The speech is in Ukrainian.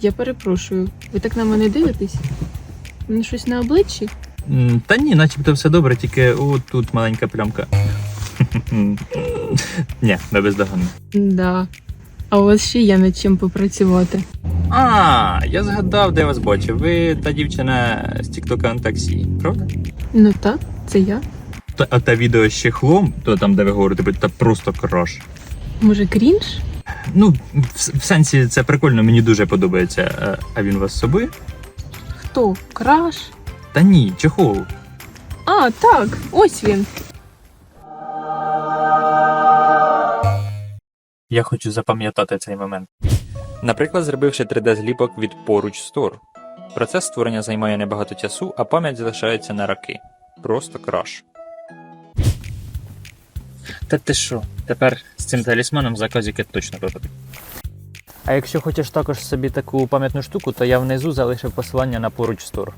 Я перепрошую, ви так на мене дивитесь? Мені щось на обличчі? М, Та ні, начебто все добре, тільки от тут маленька плямка. Ні, не бездоганно. Да. А у вас ще є над чим попрацювати. А, я згадав, де вас бачив. Ви та дівчина з Тіктока на таксі, правда? Ну так, це я. Та, а те відео з чехлом, то там, де ви говорите, та просто краш. Може, крінж? Ну, в, в сенсі, це прикольно, мені дуже подобається. Е, А він у вас з собою? Хто? Краш? Та ні, чехол. А, так, ось він. Я хочу запам'ятати цей момент. Наприклад, зробивши 3D-зліпок від поруч Store. Процес створення займає небагато часу, а пам'ять залишається на роки. Просто краш. Та ти що? Тепер з цим талісманом заказики точно випадуть. А якщо хочеш також собі таку пам'ятну штуку, то я внизу залишив посилання на поруч стор.